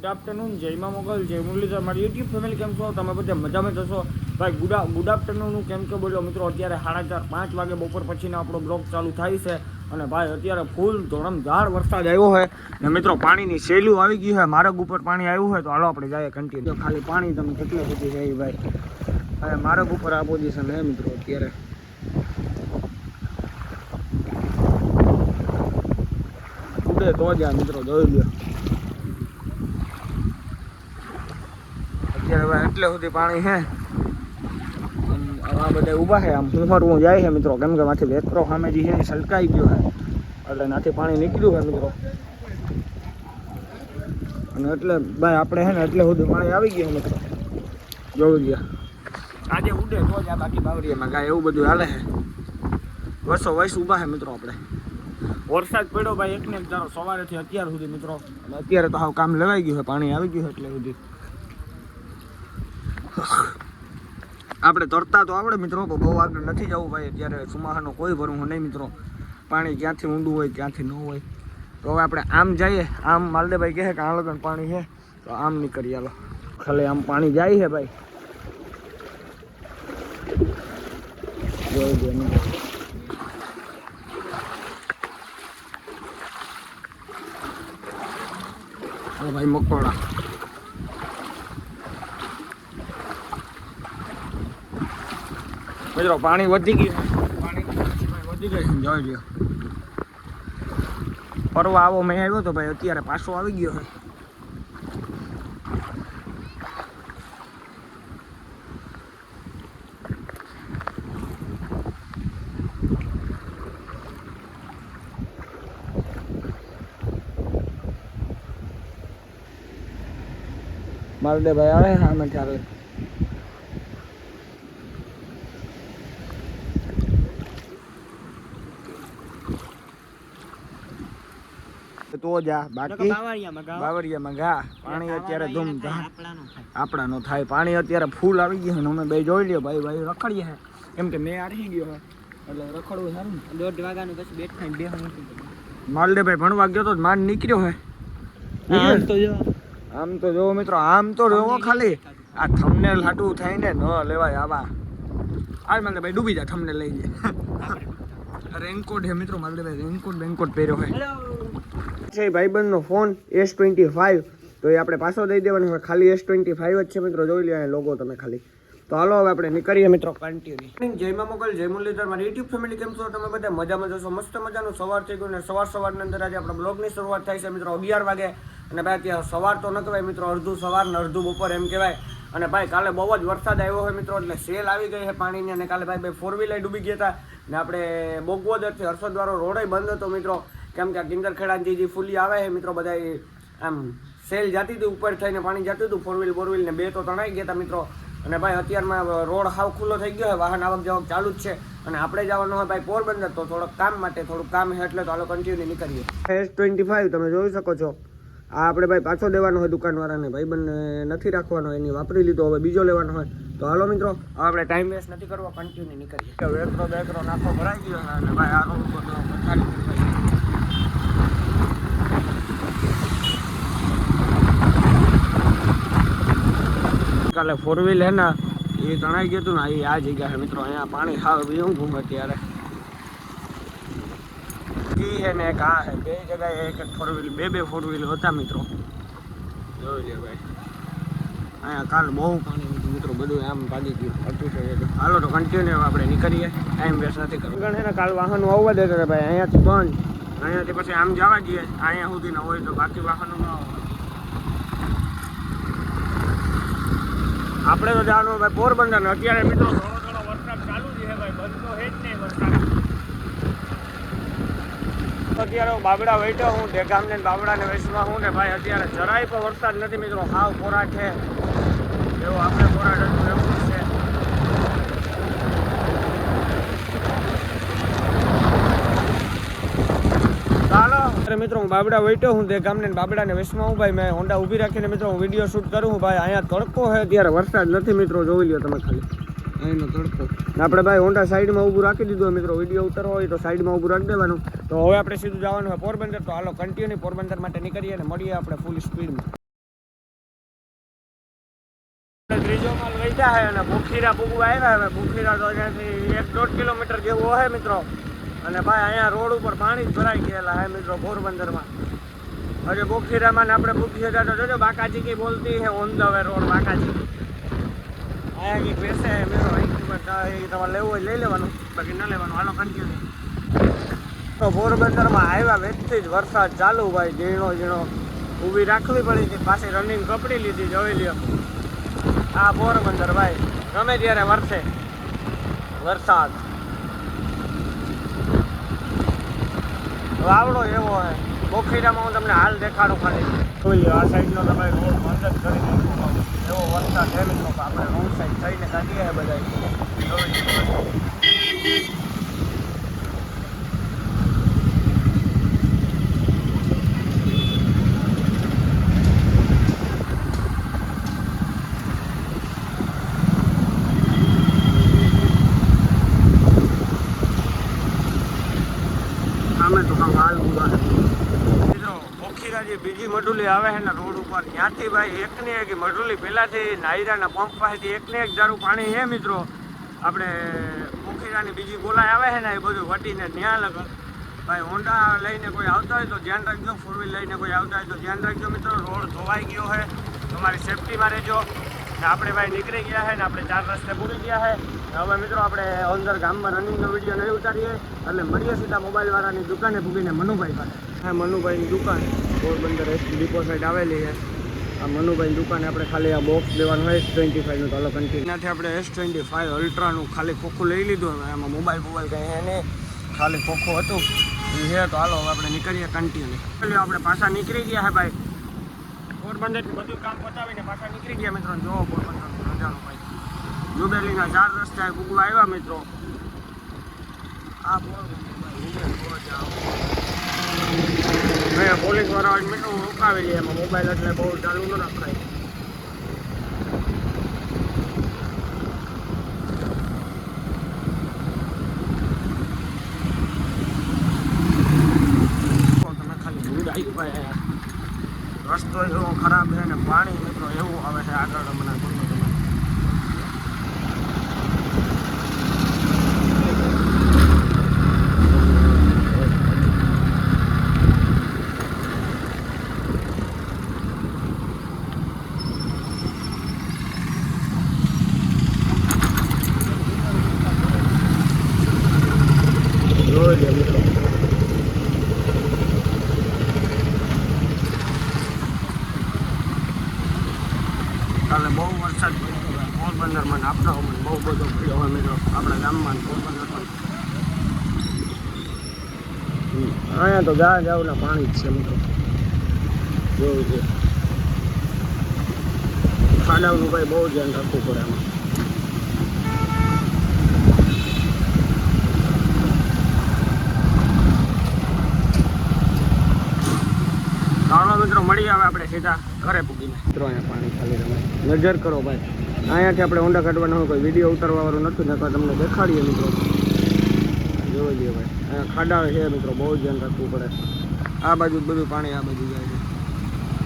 Good afternoon જયમા Mughal, જય મુરલીધર. મારી YouTube family કેમ છો? તમે બધા મજામાં જશો ભાઈ ગુડ ગુડ આફ્ટરનૂન હું કેમ કે બોલ્યો મિત્રો, અત્યારે સાડા ચાર, પાંચ વાગે બપોર પછીનો આપણો બ્લોગ ચાલુ થાય છે. અને ભાઈ, અત્યારે ફૂલ ધોળમધાર વરસાદ આવ્યો હોય ને મિત્રો, પાણીની સહેલું આવી ગયું હોય માર્ગ ઉપર પાણી આવ્યું હોય તો હાલો આપણે જઈએ કન્ટિન્યુ ખાલી પાણી તમે કેટલે સુધી જાય ભાઈ? હવે માર્ગ ઉપર આ પોઝિશન હે મિત્રો, અત્યારે. તો જ આ, મિત્રો જોઈ અત્યારે હવે એટલે સુધી પાણી છે આ બધા ઊભા છે. આમ હુંફરવું જાય છે મિત્રો. કેમ કે માથે વેતરો સામે જે છે છલકાઈ ગયો છે. એટલે નાથી પાણી નીકળ્યું છે મિત્રો. અને એટલે ભાઈ આપણે છે ને એટલે સુધી પાણી આવી ગયું મિત્રો. જોઈ ગયા. આજે ઉડે તો જ આ બાકી બાવરીયામાં ગાય, એવું બધું હાલે છે. વર્ષો વયસ ઊભા છે મિત્રો આપણે. વરસાદ પડ્યો ભાઈ એક ને ધારો સવારેથી અત્યાર સુધી મિત્રો. અત્યારે તો હાવ કામ લગાઈ ગયું છે. પાણી આવી ગયું છે એટલે સુધી. આપણે તરતા તો આવડે મિત્રો, પણ બહુ આગળ નથી જવું ભાઈ. અત્યારે સુમાહાનો કોઈ ભરવું નહીં મિત્રો. પાણી ક્યાંથી ઊંડું હોય, ક્યાંથી ન હોય. તો હવે આપણે આમ જઈએ. આમ માલદેભાઈ કહે કે આ પાણી છે, તો આમ નીકળીએ. આલો ખાલી આમ પાણી જાય છે ભાઈ. ભાઈ મકોડા. મિત્રો પાણી વધી ગયું પાણી વધી ગયું જોઈ લ્યો. પરવા આવો મેં આવ્યો તો ભાઈ અત્યારે પાછો આવી ગયો છે. માલદે ભાઈ આવે સામે ચાલે તો જા બાકી બાવરિયામાં ઘા. પાણી અત્યારે ધૂમધામ આપણા નો થાય. પાણી અત્યારે ફૂલ આવી ગયું ને અમે બે જોઈ લ્યો ભાઈ ભાઈ રખડીએ હે કેમ કે મેં આડી ગયો એટલે રખડવું સારું ને. દોઢ વાગ્યાનું પછી બેઠા ખાઈને બેહવાનું માલદે ભાઈ ભણવા ગયો તો માંડ નીકળ્યો હે આમ તો જો. આમ તો જોવો મિત્રો આમ તો જોવો ખાલી. આ થમને લાટું થાય થઈને ન લેવાય આવા. આ માલદે ભાઈ ડૂબી જા થમને લઈ જાય રેનકોટ હે મિત્રો માલદે ભાઈ રેનકોટ બેનકોટ પહેર્યો હે છે ભાઈબંધનો ફોન એસ ટ્વેન્ટી ફાઈવ તો એ આપણે પાછો દઈ દેવાનો હવે ખાલી એસ ટ્વેન્ટી ફાઈવ જ છે મિત્રો. જોઈ લે લોગો તમે ખાલી. તો હાલો હવે આપણે નીકળીએ મિત્રો કન્ટિન્યુ જયમાં મોગલ, જય મુરલીધર. મારી યુટ્યુબ ફેમિલી કેમ છો? તમે બધા મજામાં જશો? મસ્ત મજાનું સવાર થઈ ગયું ને સવાર સવારની અંદર આજે આપણા બ્લોગની શરૂઆત થાય છે મિત્રો. અગિયાર વાગે. અને ભાઈ ત્યાં સવાર તો ન કહેવાય મિત્રો. અડધું સવાર ને અડધું બપોર એમ કહેવાય. અને ભાઈ કાલે બહુ જ વરસાદ આવ્યો હોય મિત્રો, એટલે સેલ આવી ગઈ છે પાણીની. અને કાલે ભાઈ ભાઈ ફોર વ્હીલર ડૂબી ગયા હતા. ને આપણે બોગવદરથી હર્ષદ્વારો રોડ બંધ હતો મિત્રો. કેમ કે આ કિંદરખેડાની જે ફૂલી આવે છે મિત્રો બધા આમ સેલ જતી હતી ઉપર થઈને પાણી જતું હતું ફોર વ્હીલ બોર વ્હીલ ને બે તો તણાઈ ગયા હતા મિત્રો. અને ભાઈ અત્યારમાં રોડ હાવ ખુલ્લો થઈ ગયો હોય વાહન આવક જાવક ચાલુ જ છે. અને આપણે જવાનું હોય ભાઈ પોરબંદર તો થોડોક કામ માટે થોડુંક કામ છે એટલે તો હાલો કન્ટિન્યુ નીકળીએ. એસ ટ્વેન્ટી ફાઈવ તમે જોઈ શકો છો. આ આપણે ભાઈ પાછો દેવાનો હોય દુકાનવાળાને ભાઈ બંને નથી રાખવાનો એની વાપરી લીધો હવે બીજો લેવાનો હોય. તો હાલો મિત્રો હવે આપણે ટાઈમ વેસ્ટ નથી કરવો કન્ટિન્યુ નીકળીએ. વેકરો બેકરો નાખો ભરાઈ ગયો અને ભાઈ આ રોડ ઉપર તો પથારી દેખાય. કાલે ફોર વ્હીલ હે ને, એ તણાઈ ગયું હતું ને એ આ જગ્યા મિત્રો અહીંયા પાણી ખાવ બીજું ઘૂમ અત્યારે. ઈ હે ને એક આ હે, બે જગ્યાએ એક ફોર વ્હીલ બે બે ફોર વ્હીલ હતા મિત્રો. જોઈ લે ભાઈ. અહીંયા કાલ બહુ પાણી હતું મિત્રો, બધું આમ ભાગી ગયું. હતું છે. હાલો તો કન્ટિન્યુ આપણે નીકળીએ. ટાઈમ વેસ્ટ નથી કરવું. ગણ ને કાલ વાહનો આવવા દેતા ભાઈ, અહીંયાથી બંધ. અહીંયાથી પછી આમ જવા જઈએ અહીંયા સુધી ના હોય તો બાકી વાહનો ન આવે આપણે તો જવાનું ભાઈ પોરબંદર અત્યારે મિત્રો થોડો થોડો વરસાદ ચાલુ છે ભાઈ બંધ તો હે જ નહીં વરસાદ. અત્યારે હું બાબડા વૈઠો હું દેગામને ને બાબડાને વેચવા હું ને ભાઈ અત્યારે જરાય પણ વરસાદ નથી મિત્રો હાવ ખોરાક છે એવો આપણે કોરા હતું એવું જ છે ચાલો અરે મિત્રો હું બાબડા વૈટો હું તે ગામને બાબડાને વેસમાં હું ભાઈ મેં હોન્ડા ઊભી રાખીને મિત્રો હું વીડિયો શૂટ કરું હું ભાઈ અહીંયા તડકો છે ત્યારે વરસાદ નથી મિત્રો જોઈ લ્યો તમે ખાલી. અહીંનો તડકો. આપણે ભાઈ હોન્ડા સાઈડમાં ઊભું રાખી દીધું મિત્રો વીડિયો ઉતરવો હોય તો સાઈડમાં ઊભું રાખી દેવાનું. તો હવે આપણે સીધું જવાનું હોય પોરબંદર. તો હાલો કન્ટિન્યુ પોરબંદર માટે નીકળીએ અને મળીએ આપણે ફૂલ સ્પીડમાં ત્રીજો માલ વૈતા છે અને ભૂખીરા પૂગવા આવ્યા હવે ભૂખીરા તો અહીંયાથી એક દોઢ કિલોમીટર જેવું હોય મિત્રો. અને ભાઈ, અહીંયા રોડ ઉપર પાણી જ ભરાઈ ગયેલા હે મિત્રો પોરબંદરમાં. હજુ બુખીરામાં ને આપણે પૂછી હતા તો જોજો, બાકાજી કી બોલતી હે on the way road, Bakaji. અહીંયા કંઈક બેસે મિત્રો તમારે લેવું હોય લઈ લેવાનું, બાકી ન લેવાનું, હાલો કન્ટિન્યુ તો પોરબંદરમાં આવ્યા વ્યક્તિ જ વરસાદ ચાલુ ભાઈ, ઝીણો ઝીણો. ઊભી રાખવી પડી હતી, પાછી રનિંગ કપડી લીધી, જોઈ લ્યો. આ પોરબંદર ભાઈ, ગમે ત્યારે વરસે. વરસાદ. વાવડો એવો હોય. બોખીરામાં હું તમને હાલ દેખાડું ખાલી. આ સાઈડનો તમે રોડ બંધ કરી નાખ્યો એવો વરસાદ છે આપણે રોડ સાઈડ થઈને કાઢીએ બધા જોઈ લો. સામે તો કામ હાલ ઊભા છે. મિત્રો બોખીરા જે બીજી મઢુલી આવે છે ને રોડ ઉપર. ત્યાંથી ભાઈ એકને એક મઢુલી પહેલાંથી નાયરાના પંપ પાસેથી એકને એક જારું પાણી છે મિત્રો. આપણે બોખીરાની બીજી ગોલાઈ આવે છે ને એ બધું વટીને ત્યાં લગન ભાઈ હોન્ડા લઈને કોઈ આવતા હોય તો ધ્યાન રાખજો ફોર વ્હીલ લઈને કોઈ આવતા હોય તો ધ્યાન રાખજો મિત્રો. રોડ ધોવાઈ ગયો છે. તમારી સેફટીમાં રહેજો. ને આપણે ભાઈ નીકળી ગયા છે ને આપણે ચાર રસ્તે પૂરી ગયા છે. હવે મિત્રો આપણે અંદર ગામમાં રનિંગનો વીડિયો નહીં ઉતારીએ. એટલે મળીએ સીધા મોબાઈલ વાળાની દુકાને ભૂગીને મનુભાઈ પાસે. હા, મનુભાઈની દુકાન. પોરબંદર ડીપો સાઈડ આવેલી છે. આ મનુભાઈની દુકાને આપણે ખાલી આ બોક્સ લેવાનું હોય એસ ટ્વેન્ટી ફાઈવનું અલગ કન્ટિન્યુ એનાથી આપણે એસ ટ્વેન્ટી ફાઈવ અલ્ટ્રાનું ખાલી ખોખું લઈ લીધું એમાં મોબાઈલ મોબાઈલ કંઈ એને ખાલી ખોખું હતું. છે તો હાલો હવે આપણે નીકળીએ કન્ટિન્યુ આપણે પાછા નીકળી ગયા હે ભાઈ. પોરબંદરથી બધું કામ પતાવીને પાછા નીકળી ગયા મિત્રો. જોવો પોરબંદર નજારો ભાઈ. જુબેલીના ચાર રસ્તા ગુગવા આવ્યા મિત્રો. આ પોરબંદર ભાઈ. મેં પોલીસવાળા રોકાવી લે એમાં મોબાઈલ એટલે બહુ ચાલુ ન રખાય તો તમે ખાલી ભીડ આવી ભાઈ રસ્તો એવો ખરાબ છે ને પાણી મિત્રો એવું આવે છે આગળ મને બોલો તમે જોઈ લે મિત્રો કાલે બહુ વરસાદ પડ્યો હવે પોરબંદરમાં ને આપણા ગામમાં બહુ બધો પડ્યો હોય મિત્રો આપણા ગામમાં. અહીંયા તો ગા જાવના પાણી જ છે મિત્રો. જોયું છે. ખાડાઓનું ભાઈ બહુ ધ્યાન રાખવું પડે એમાં ચાલો મિત્રો, મળી આવે આપણે સીધા ઘરે પૂગીને. મિત્રો, અહીંયા પાણી ખાલી રમે. નજર કરો ભાઈ. અહીંયાથી આપણે ઊંડા કાઢવાનો કોઈ વીડિયો ઉતારવાવાળું નથી ને તમને દેખાડીએ મિત્રો. જોઈ લઈએ ભાઈ, અહીંયા ખાડા છે મિત્રો, બહુ ધ્યાન રાખવું પડે. આ બાજુ બધું પાણી આ બાજુ જાય છે.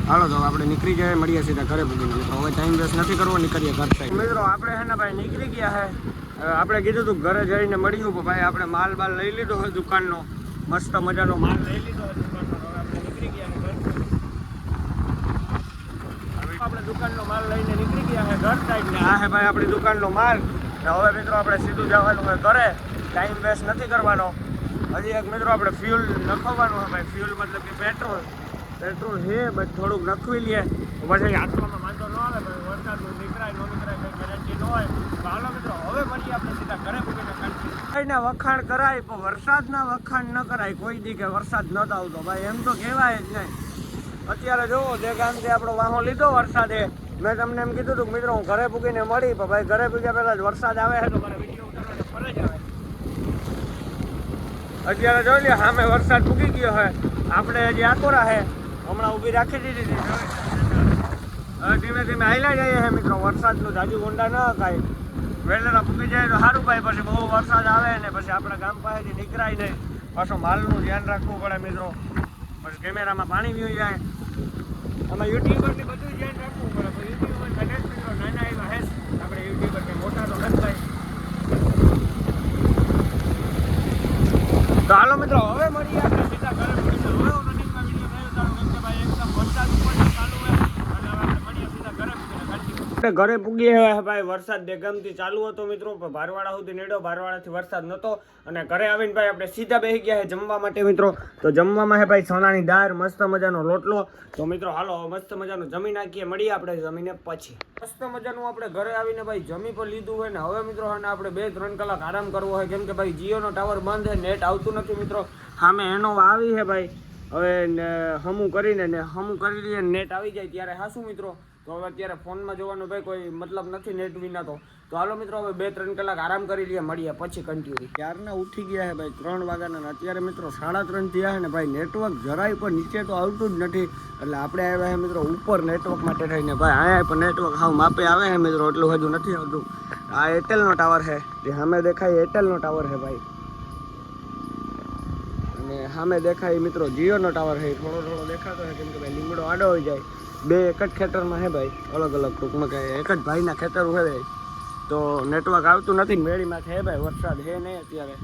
હાલો તો આપણે નીકળી જાય મળીએ સીધા ઘરે પૂગીને મિત્રો, હવે ટાઈમ વેસ્ટ નથી કરવો, નીકળીએ ઘર સાઈડ મિત્રો, આપણે હે ને ભાઈ નીકળી ગયા હે. આપણે કીધું હતું ઘરે જઈને પણ ભાઈ આપણે માલ બાલ લઈ લીધો હોય દુકાનનો. મસ્ત મજાનો માલ લઈ લીધો હોય દુકાનનો હવે આપણે નીકળી ગયા છે ઘર હવે આપણે દુકાનનો માલ લઈને નીકળી ગયા છે ઘર સાઈડ ને. આ છે ભાઈ, આપણી દુકાનનો માલ. ને હવે મિત્રો આપણે સીધું જવાનું હોય ઘરે. ટાઈમ વેસ્ટ નથી કરવાનો. હજી એક મિત્રો આપણે ફ્યુલ નખવાનું હોય ભાઈ. ફ્યુલ મતલબ કે પેટ્રોલ પેટ્રોલ છે બસ થોડુંક નખવી લઈએ પછી આત્મામાં વાંધો ન આવે ભાઈ. વરસાદનું નીકળાય, ન નીકળાય, કંઈ ગેરંટી ન હોય. હાલો મિત્રો, હવે મળીએ આપણે સીધા ઘરે પૂરીને કંઈના વખાણ કરાય, પણ વરસાદના વખાણ ન કરાય. કોઈ દી કે વરસાદ નતો આવતો. ભાઈ, એમ તો કહેવાય જ નહીં. અત્યારે જોવો જે ગામથી આપણો વાહો લીધો વરસાદે. મેં તમને એમ કીધું હતું મિત્રો, હું ઘરે પૂગીને મળી, પણ ભાઈ ઘરે પૂગ્યા પહેલાં જ વરસાદ આવે છે, તો મારે વીડિયો અત્યારે જોઈ લે સામે વરસાદ પૂગી ગયો હોય આપણે હજી આકોરા છે, હમણાં ઊભી રાખી દીધી હતી ધીમે ધીમે હાઈલા જઈએ છે, મિત્રો. વરસાદનું જાજુ ઊંડા ન કાંઈ વેલેરા ફૂકી જાય તો સારું ભાઈ, પછી બહુ વરસાદ આવે ને પછી આપણા ગામ પાસેથી નીકળાય નહીં. પાછું માલનું ધ્યાન રાખવું પડે, મિત્રો. કેમેરામાં પાણી પીવું જાય. આમાં યુટ્યુબરને બધું ધ્યાન રાખવું પડે. યુટ્યુબર ગણેશ મિત્રો નાના એવા હેસ આપણે યુટ્યુબર કે મોટા તો હસભાઈ તો હાલો મિત્રો, હવે મળીએ આપણે. ઘરે પૂગી ભાઈ, વરસાદ દેગમથી ચાલુ હતો મિત્રો, પણ ભારવાડા સુધી નેડો ભારવાડાથી વરસાદ નહોતો અને ઘરે આવીને ભાઈ આપણે સીધા બેસી ગયા છે જમવા માટે મિત્રો. તો જમવામાં છે ભાઈ સોનાની દાળ, મસ્ત મજાનો રોટલો. તો મિત્રો, હાલો મસ્ત મજાનું જમી નાખીએ, મળીએ આપણે જમીને પછી. મસ્ત મજાનું આપણે ઘરે આવીને ભાઈ જમી પણ લીધું હોય ને, હવે મિત્રો અને આપણે બે ત્રણ કલાક આરામ કરવો હોય કેમ કે ભાઈ જીઓનો ટાવર બંધ છે નેટ આવતું નથી મિત્રો. સામે એનો આવી છે ભાઈ. હવે હમું કરીને ને હમું કરી લઈએ નેટ આવી જાય ત્યારે હાસું મિત્રો. તો હવે અત્યારે ફોનમાં જોવાનું ભાઈ કોઈ મતલબ નથી નેટ વિના તો. તો હાલો મિત્રો, હવે બે ત્રણ કલાક આરામ કરી લઈએ, મળીએ પછી કન્ટિન્યુ ક્યારના ઉઠી ગયા છે ભાઈ? ત્રણ વાગ્યાના અત્યારે મિત્રો સાડા ત્રણ થયા છે ને ભાઈ નેટવર્ક જરાય પણ નીચે તો આવતું જ નથી. એટલે આપણે આવ્યા છે મિત્રો ઉપર નેટવર્ક માટે થઈને ભાઈ, અહીંયા પણ નેટવર્ક હાવ માપે આવે છે મિત્રો, એટલું હજુ નથી આવતું. આ એરટેલનો ટાવર છે જે સામે દેખાય એરટેલનો ટાવર છે ભાઈ. અને સામે દેખાય મિત્રો જીઓનો ટાવર છે થોડો થોડો દેખાતો છે કેમ કે ભાઈ લીમડો આડો હોય જાય. બે એક જ ખેતરમાં હે ભાઈ, અલગ અલગ ટૂંકમાં કે એક જ ભાઈના ખેતર હોય ભાઈ. તો નેટવર્ક આવતું નથી મેળીમાં હે ભાઈ, વરસાદ હે નહીં અત્યારે.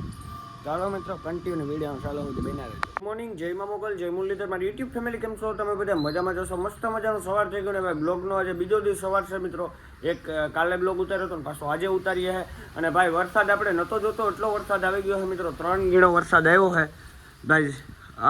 ચાલો મિત્રો કન્ટિન્યુ વીડિયો ચાલો હું બનાવે મોર્નિંગ જય મોગલ, જય મુરલીધર. મારી યુટ્યુબ ફેમિલી કેમ છો? તમે બધા મજામાં જશો મસ્ત મજાનો સવાર થઈ ગયો ને ભાઈ બ્લોગનો આજે બીજો દિવસ સવાર છે મિત્રો. એક કાલે બ્લોગ ઉતાર્યો હતો ને પાછો આજે ઉતારીએ છે અને ભાઈ, વરસાદ આપણે નહોતો જોતો, એટલો વરસાદ આવી ગયો છે મિત્રો. ત્રણ ગીણો વરસાદ આવ્યો છે ભાઈ,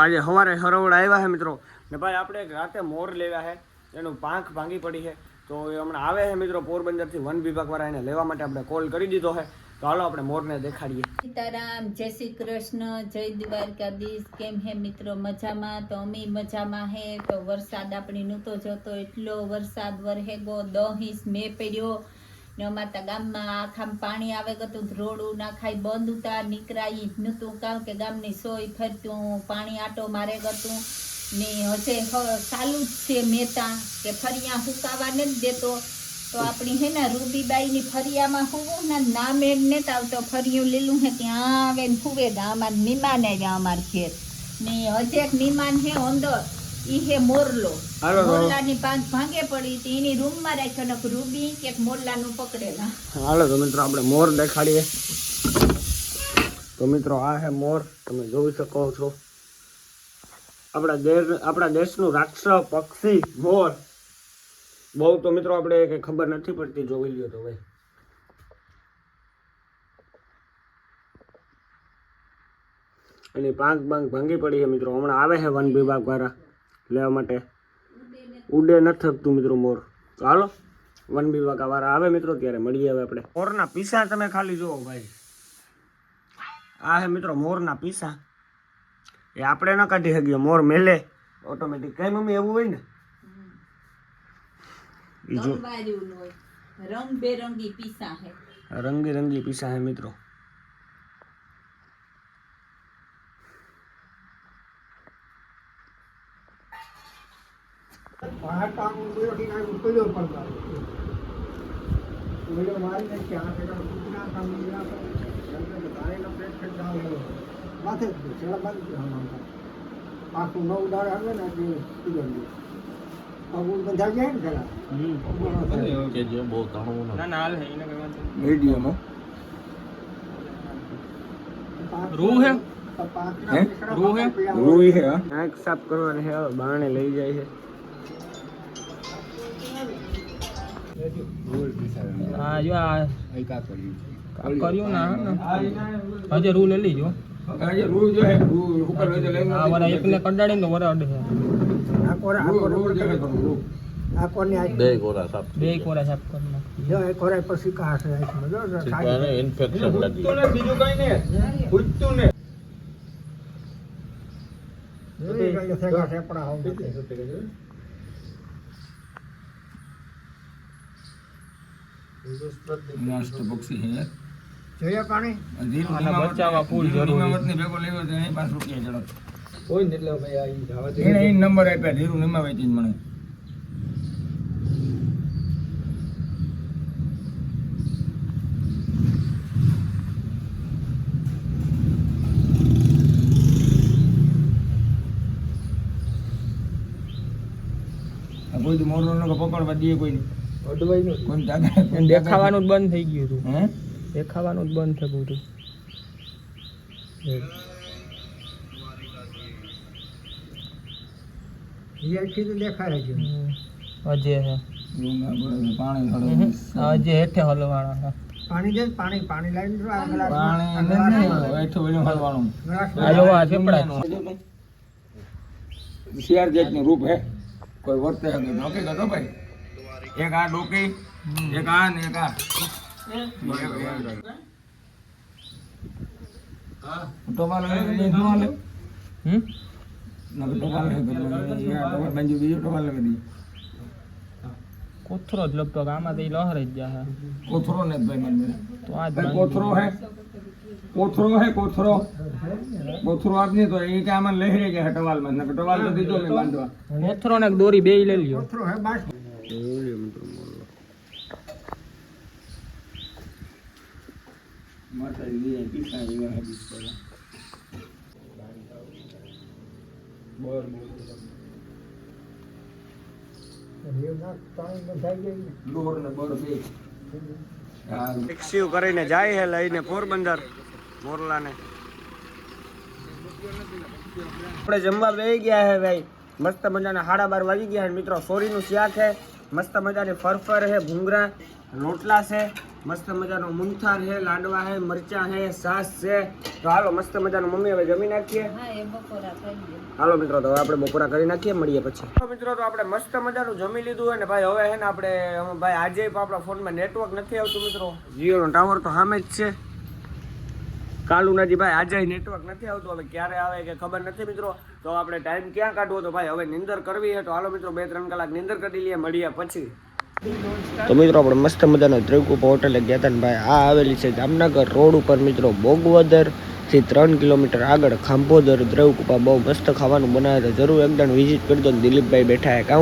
આજે સવારે હરવડ આવ્યા છે મિત્રો. ને ભાઈ, આપણે રાતે મોર લેવા છે એનું પાંખ ભાંગી પડી છે. તો એ હમણાં આવે છે મિત્રો પોરબંદરથી વન વિભાગવાળા એને લેવા માટે આપણે કોલ કરી દીધો છે. તો હાલો આપણે મોરને દેખાડીએ. સીતારામ, જય શ્રી કૃષ્ણ, જય દ્વારકાધીશ. કેમ હે મિત્રો મજામાં? તો અમે મજામાં હે. તો વરસાદ આપણી નહોતો જતો. એટલો વરસાદ વરહેગો દહ ઇંચ મેં પડ્યો. ને અમારા ગામમાં આખામાં પાણી આવે ગતું રોડું નાખાય બંધ ઉતા નીકળાય નહોતું. કારણ કે ગામની સોય ફરતું, પાણી આટો મારે ગતું. ને હજે ચાલુ જ છે મહેતા કે ફરિયા હુકાવા નથી દેતો. તો આપણી હે ને રૂબીબાઈની ફરિયામાં હુવું ને નામે જ ને આવતો. ફરિયું લીલું હે ત્યાં આવે ને હુવે અમાર મહેમાન આવ્યા અમાર ઘેર. ને હજે એક મહેમાન હે અંદર ઈ હે મોરલો. મોરલા ની મોરલાની પાંચ ભાંગે પડી હતી એની રૂમમાં રાખ્યો ને રૂબી કે મોરલાનું પકડેલા. હાલો તો મિત્રો આપણે મોર દેખાડીએ. તો મિત્રો આ હે મોર તમે જોઈ શકો છો. આપણા દેશ, આપણા દેશનું રાષ્ટ્ર, પક્ષી મોર બહુ તો મિત્રો આપણે કઈ ખબર નથી પડતી, જોઈ લ્યો તો ભાઈ. એની પાંખ બાંક ભાંગી પડી છે મિત્રો. હમણાં આવે છે વન વિભાગ વાળા લેવા માટે. ઉડે નથી થકતું મિત્રો મોર. તો હાલો, વન વિભાગ વાળા આવે મિત્રો ત્યારે મળીએ હવે આપણે. મોરના પીસા તમે ખાલી જુઓ ભાઈ. આ હે મિત્રો મોરના પીસા. એ આપણે ન કાઢી શકીએ. મોર મેલે. ઓટોમેટિક કઈ મમ્મી એવું હોય ને? ઈ જો. રંગબેરંગી પીસા હે. રંગી રંગી પીસા હે મિત્રો. આવે ને એટલે પીગળી અમૂલ બંધા જાય ને પેલા. ના ના હે. મીડિયમ રૂ હે? હે? રૂ હે? આંખ સાફ કરવાની છે હવે બારણે લઈ જાય છે હા જો આ કર્યું ના હજે રૂ લઈ લીજો. આ વરા એકને કંટાળે વરા અડે આ કોરા આ કોરા આ કોને આ બે કોરા સાફ કરી નાખી. જો એ કોરા પછી કા હશે આ સમજો જો સારી બીજું કઈ નહીં. પૂછતું ને. જોઈએ પાણી. બચ્ચામાં ફૂલ જરૂરી. કોઈ ને એટલે ભાઈ આ ઈ જવા દે. એને ઈ નંબર આપ્યા ધીરુ નિમા મને. કોઈ મોરલો પકડવા દે કોઈ દેખાવાનું જ બંધ થઈ ગયું હતું. હે? દેખાવાનું જ બંધ તો છે. હે પાણી હેઠે હલવાના પાણી દે પાણી પાણી લાવીને પાણી નથી હલવાનું. વેલું હળવાનું આ જો આ ચેપડા શિયાર જાતનું રૂપ હે. કોઈ વર્તે હકે નોકે તો ભાઈ. એક આ ડોકી એક આ ને એક આ. કોથરો જ લગતો આમાં તો લહર જ જાય કોથરો ને જ ભાઈ મને તો આ જ ભાઈ બાંધી કોથરો હે. કોથરો હે કોથરો. કોથરો આપની તો એ કે આમાં લહેરે ગયા ટવાલમાં ટવાલ તો દીધો મેં બાંધવા. કોથરો ને દોરી બે લઈ લ્યો. કોથરો હે બાસ હે. રિક્ષિવ કરીને જાય છે લઈને પોરબંદર મોરલાને. આપણે જમવા બેસી ગયા છે ભાઈ. મસ્ત મજાના સાડા બાર વાગી ગયા મિત્રો. સોરીનું શાક છે મસ્ત મજાની ફરફર છે ભૂંગરા રોટલા છે. મસ્ત મજાનો મુંથાર છે લાડવા છે મરચા છે સાસ છે. તો હાલો મસ્ત મજાનું મમ્મી હવે જમી નાખીએ. હાલો મિત્રો તો હવે આપણે બપોરા કરી નાખીએ મળીએ પછી. મિત્રો તો આપણે મસ્ત મજાનું જમી લીધું હોય ને ભાઈ હવે છે ને આપણે ભાઈ આજે પણ આપણા ફોનમાં નેટવર્ક નથી આવતું મિત્રો. જીઓનો ટાવર તો સામે જ છે. કાલુનાજી ભાઈ આજે નેટવર્ક નથી આવતું હવે ક્યારે આવે કે ખબર નથી મિત્રો. તો આપણે ટાઈમ ક્યાં કાઢવો? તો ભાઈ હવે નિંદર કરવી છે તો હાલો મિત્રો બે ત્રણ કલાક નિંદર કરી લઈએ મળીએ પછી. તો મિત્રો, આપણે મસ્ત મજાનો ત્રિકુપા હોટલે ગયા હતા ને ભાઈ. આ આવેલી છે જામનગર રોડ ઉપર, મિત્રો બોગવદરથી ત્રણ કિલોમીટર આગળ ખાંભોદર દ્રવકુપા બહુ મસ્ત ખાવાનું બનાવે હતા જરૂર એકદમ વિઝિટ કરજો દિલીપભાઈ બેઠા હે. કાં